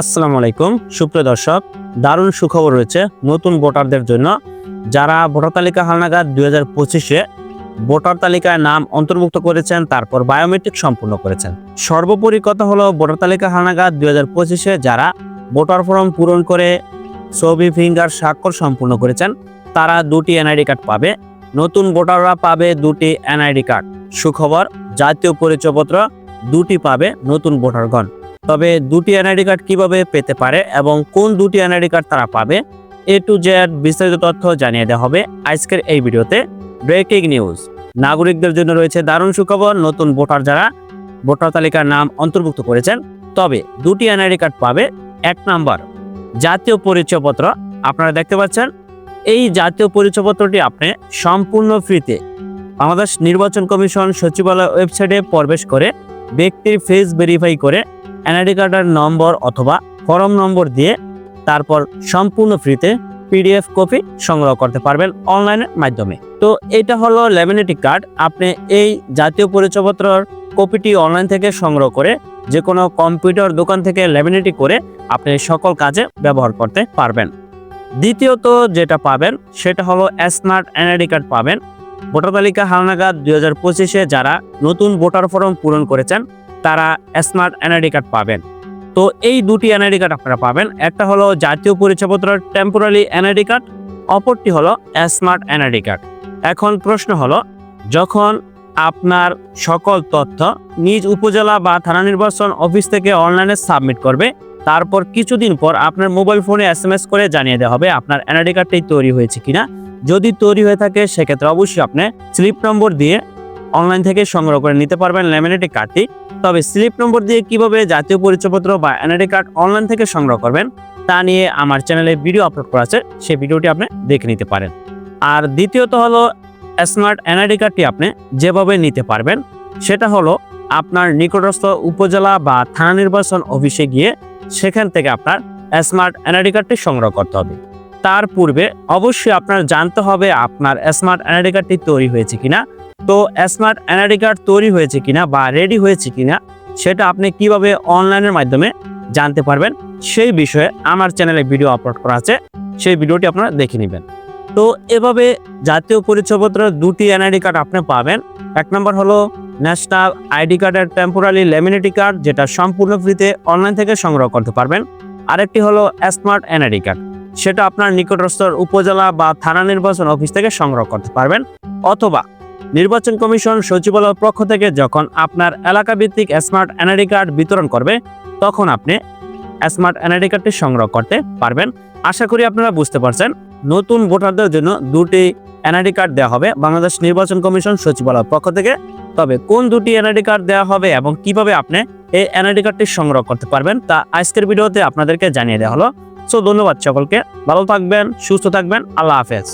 আসসালামু আলাইকুম। সুপ্রিয় দর্শক, দারুণ সুখবর রয়েছে নতুন ভোটারদের জন্য। যারা ভোটার তালিকা হালনাগাদ দুই হাজার পঁচিশে ভোটার তালিকায় নাম অন্তর্ভুক্ত করেছেন, তারপর বায়োমেট্রিক সম্পূর্ণ করেছেন। সর্বোপরি কথা হলো, ভোটার তালিকা হালনাগাদ দুই হাজার পঁচিশে যারা ভোটার ফর্ম পূরণ করে ছবি, ফিঙ্গার, স্বাক্ষর সম্পূর্ণ করেছেন, তারা দুটি এনআইডি কার্ড পাবে। নতুন ভোটাররা পাবে দুটি এনআইডি কার্ড। সুখবর, জাতীয় পরিচয়পত্র দুটি পাবে নতুন ভোটারগণ। তবে দুটি এনআইডি কার্ড কীভাবে পেতে পারে এবং কোন দুটি এনআইডি কার্ড তারা পাবে, এ টু জেড বিস্তারিত তথ্য জানিয়ে দেওয়া হবে আজকের এই ভিডিওতে। Breaking news. নাগরিকদের জন্য রয়েছে দারুণ সুখবর, নতুন ভোটার যারা ভোটার তালিকার নাম অন্তর্ভুক্ত করেছেন, তবে দুটি এনআইডি কার্ড পাবে, এক নাম্বার জাতীয় পরিচয়পত্র। আপনারা দেখতে পাচ্ছেন, এই জাতীয় পরিচয়পত্রটি আপনি সম্পূর্ণ ফ্রিতে বাংলাদেশ নির্বাচন কমিশন সচিবালয় ওয়েবসাইটে প্রবেশ করে ব্যক্তির ফেস ভেরিফাই করে এনআইডি কার্ডের নম্বর অথবা ফরম নম্বর দিয়ে তারপর সম্পূর্ণ ফ্রিতে পিডিএফ কপি সংগ্রহ করতে পারবেন অনলাইনের মাধ্যমে। তো এটা হলো লেমিনেটি কার্ড। আপনি এই জাতীয় পরিচয়পত্রর কপিটি অনলাইন থেকে সংগ্রহ করে যে কোনো কম্পিউটার দোকান থেকে ল্যামিনেটি করে আপনি সকল কাজে ব্যবহার করতে পারবেন। দ্বিতীয়ত যেটা পাবেন সেটা হলো স্মার্ট এনআইডি কার্ড পাবেন। ভোটার তালিকা হালনাগাদ দুই হাজার পঁচিশে যারা নতুন ভোটার ফর্ম পূরণ করেছেন তারা স্মার্ট এনআইডি কার্ড পাবেন। তো এই দুটি এনআইডি কার্ড আপনারা পাবেন। একটা হলো জাতীয় পরিচয়পত্র টেম্পোরারি এনআইডি কার্ড অপরটি হলো স্মার্ট এনআইডি কার্ড এখন প্রশ্ন হলো, যখন আপনার সকল তথ্য নিজ উপজেলা বা থানা নির্বাচন অফিস থেকে অনলাইনে সাবমিট করবে, তারপর কিছুদিন পর আপনার মোবাইল ফোনে এস করে জানিয়ে দেওয়া হবে আপনার এনআইডি কার্ডটি তৈরি হয়েছে কিনা। যদি তৈরি হয়ে থাকে, সেক্ষেত্রে অবশ্যই আপনি স্লিপ নম্বর দিয়ে অনলাইন থেকে সংগ্রহ করে নিতে পারবেন ল্যামিনেটেড কার্ডটি তবে স্লিপ নম্বর দিয়ে কীভাবে জাতীয় পরিচয়পত্র বা এনআইডি কার্ড অনলাইন থেকে সংগ্রহ করবেন, তা নিয়ে আমার চ্যানেলে ভিডিও আপলোড করা আছে সেই ভিডিওটি আপনি দেখে নিতে পারেন। আর দ্বিতীয়ত হলো, স্মার্ট এনআইডি কার্ডটি আপনি যেভাবে নিতে পারবেন, সেটা হলো আপনার নিকটস্থ উপজেলা বা থানা নির্বাচন অফিসে গিয়ে সেখান থেকে আপনার স্মার্ট এনআইডি কার্ডটি সংগ্রহ করতে হবে। তার পূর্বে অবশ্যই আপনার জানতে হবে আপনার স্মার্ট এনআইডি কার্ডটি তৈরি হয়েছে কিনা তো স্মার্ট এনআইডি কার্ড তৈরি হয়েছে কিনা বা রেডি হয়েছে কিনা সেটা আপনি কীভাবে অনলাইনের মাধ্যমে জানতে পারবেন, সেই বিষয়ে আমার চ্যানেলে ভিডিও আপলোড করা আছে, সেই ভিডিওটি আপনারা দেখে নেবেন। তো এভাবে জাতীয় পরিচয়পত্রের দুটি এনআইডি কার্ড আপনি পাবেন। এক নম্বর হলো ন্যাশনাল আইডি কার্ডের টেম্পোরারি লেমিনেটি কার্ড যেটা সম্পূর্ণ ফ্রিতে অনলাইন থেকে সংগ্রহ করতে পারবেন। আরেকটি হলো স্মার্ট এনআইডি কার্ড সেটা আপনার নিকটস্থ উপজেলা বা থানা নির্বাচন অফিস থেকে সংগ্রহ করতে পারবেন। অথবা নির্বাচন কমিশন সচিবালয়ের পক্ষ থেকে যখন আপনার এলাকা ভিত্তিক স্মার্ট এনআইডি কার্ড বিতরণ করবে, তখন আপনি স্মার্ট এনআইডি কার্ডটি সংগ্রহ করতে পারবেন। আশা করি আপনারা বুঝতে পারছেন, নতুন ভোটারদের জন্য দুটি এনআইডি কার্ড দেওয়া হবে বাংলাদেশ নির্বাচন কমিশন সচিবালয়ের পক্ষ থেকে। তবে কোন দুটি এনআইডি কার্ড দেওয়া হবে এবং কীভাবে আপনি এই এনআইডি কার্ডটি সংগ্রহ করতে পারবেন, তা আজকের ভিডিওতে আপনাদেরকে জানিয়ে দেওয়া হলো। সো ধন্যবাদ সকলকে, ভালো থাকবেন, সুস্থ থাকবেন, আল্লাহ হাফেজ।